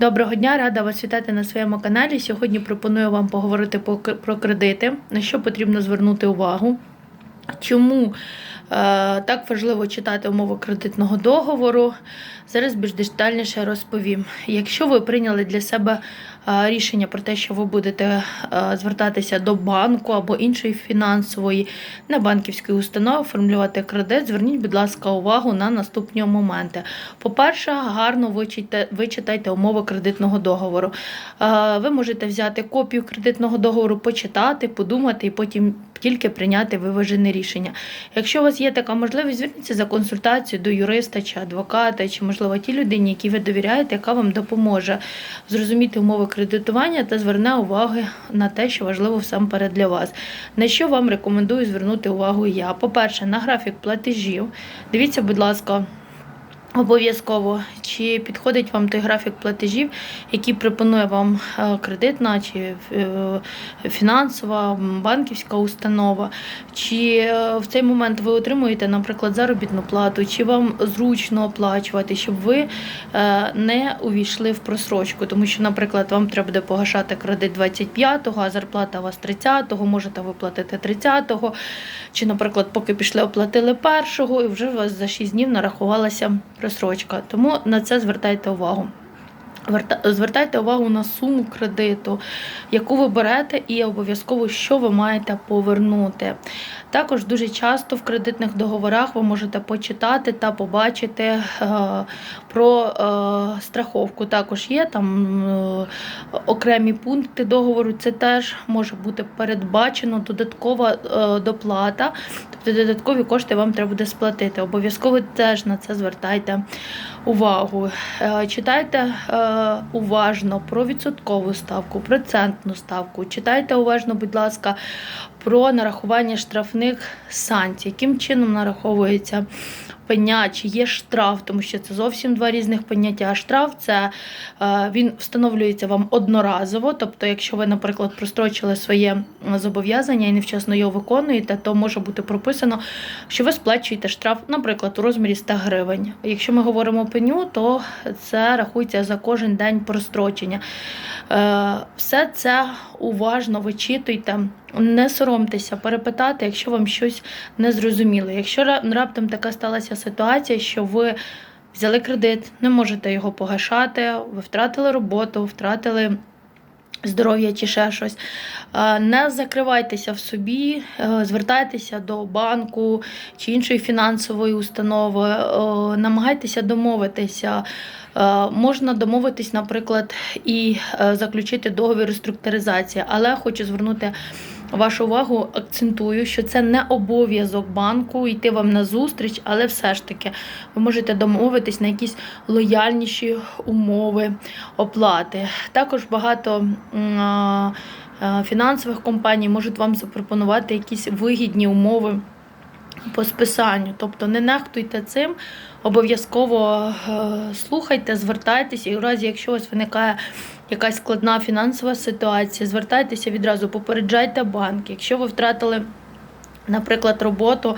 Доброго дня, рада вас вітати на своєму каналі. Сьогодні пропоную вам поговорити по- про кредити, на що потрібно звернути увагу. Чому так важливо читати умови кредитного договору? Зараз більш детальніше розповім. Якщо ви прийняли для себе е, рішення про те, що ви будете е, звертатися до банку або іншої фінансової небанківської установи, оформлювати кредит, зверніть, будь ласка, увагу на наступні моменти. По-перше, гарно вичите- вичитайте умови кредитного договору. Е, Ви можете взяти копію кредитного договору, почитати, подумати і потім тільки прийняти виважене рішення. Якщо у вас є така можливість, зверніться за консультацією до юриста чи адвоката, чи, можливо, ті людині, які ви довіряєте, яка вам допоможе зрозуміти умови кредитування та зверне уваги на те, що важливо всамперед для вас. На що вам рекомендую звернути увагу я? По-перше, на графік платежів. Дивіться, будь ласка. Обов'язково, чи підходить вам той графік платежів, який пропонує вам е, кредитна чи е, фінансова банківська установа, чи е, в цей момент ви отримуєте, наприклад, заробітну плату, чи вам зручно оплачувати, щоб ви не увійшли в просрочку, тому що, наприклад, вам треба буде погашати кредит 25-го, а зарплата у вас 30-го, можете виплатити 30-го, чи, наприклад, поки пішли, оплатили першого, і вже у вас за 6 днів нарахувалася просрочка. Тому на це звертайте увагу. Звертайте увагу на суму кредиту, яку ви берете, і обов'язково, що ви маєте повернути. Також дуже часто в кредитних договорах ви можете почитати та побачити е, про е, страховку. Також є там е, окремі пункти договору. Це теж може бути передбачено додаткова доплата, тобто додаткові кошти вам треба буде сплатити. Обов'язково теж на це звертайте увагу. Е, Читайте е, уважно про відсоткову ставку, процентну ставку. Читайте уважно, будь ласка, про нарахування штрафних санкцій, яким чином нараховується пеня, чи є штраф, тому що це зовсім два різних поняття. Штраф це е, він встановлюється вам одноразово. Тобто, якщо ви, наприклад, прострочили своє зобов'язання і невчасно його виконуєте, то може бути прописано, що ви сплачуєте штраф, наприклад, у розмірі 100 гривень. Якщо ми говоримо пеню, то це рахується за кожен день прострочення. Е, Все це уважно вичитуйте, не соромтеся перепитати, якщо вам щось не зрозуміло. Якщо раптом така сталася ситуація, що ви взяли кредит, не можете його погашати, ви втратили роботу, втратили. Здоров'я чи ще щось. Не закривайтеся в собі, е, звертайтеся до банку чи іншої фінансової установи, е, намагайтеся домовитися. Е, Можна домовитись, наприклад, і заключити договір реструктуризації, але хочу звернути вашу увагу, акцентую, що це не обов'язок банку йти вам на зустріч, але все ж таки ви можете домовитись на якісь лояльніші умови оплати. Також багато фінансових компаній можуть вам запропонувати якісь вигідні умови по списанню. Тобто не нехтуйте цим, обов'язково е, слухайте, звертайтеся, і у разі, якщо у вас виникає якась складна фінансова ситуація, звертайтеся відразу, попереджайте банк. Якщо ви втратили, наприклад, роботу,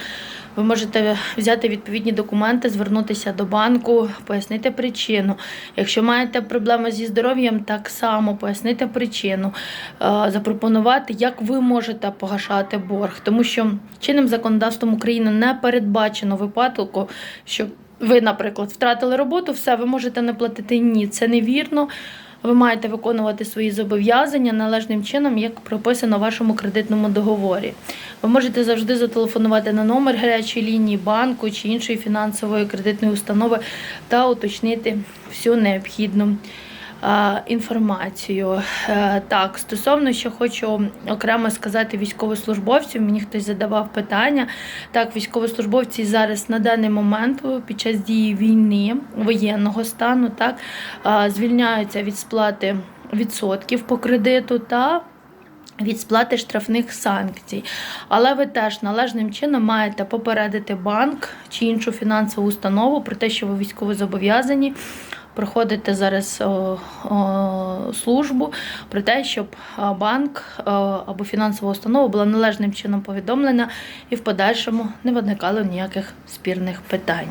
ви можете взяти відповідні документи, звернутися до банку, пояснити причину. Якщо маєте проблеми зі здоров'ям, так само пояснити причину, Е, запропонувати, як ви можете погашати борг, тому що чинним законодавством України не передбачено випадку, що ви, наприклад, втратили роботу, все, ви можете не платити. Ні, це невірно. Ви маєте виконувати свої зобов'язання належним чином, як прописано в вашому кредитному договорі. Ви можете завжди зателефонувати на номер гарячої лінії банку чи іншої фінансової кредитної установи та уточнити всю необхідну інформацію. Е, Так, стосовно ще хочу окремо сказати військовослужбовців, мені хтось задавав питання. Так, військовослужбовці зараз на даний момент е, під час дії війни, воєнного стану, так, е, звільняються від сплати відсотків по кредиту та від сплати штрафних санкцій. Але ви теж належним чином маєте попередити банк чи іншу фінансову установу про те, що ви військово зобов'язані. Проходите зараз службу про те, щоб банк або фінансова установа була належним чином повідомлена і в подальшому не виникало ніяких спірних питань.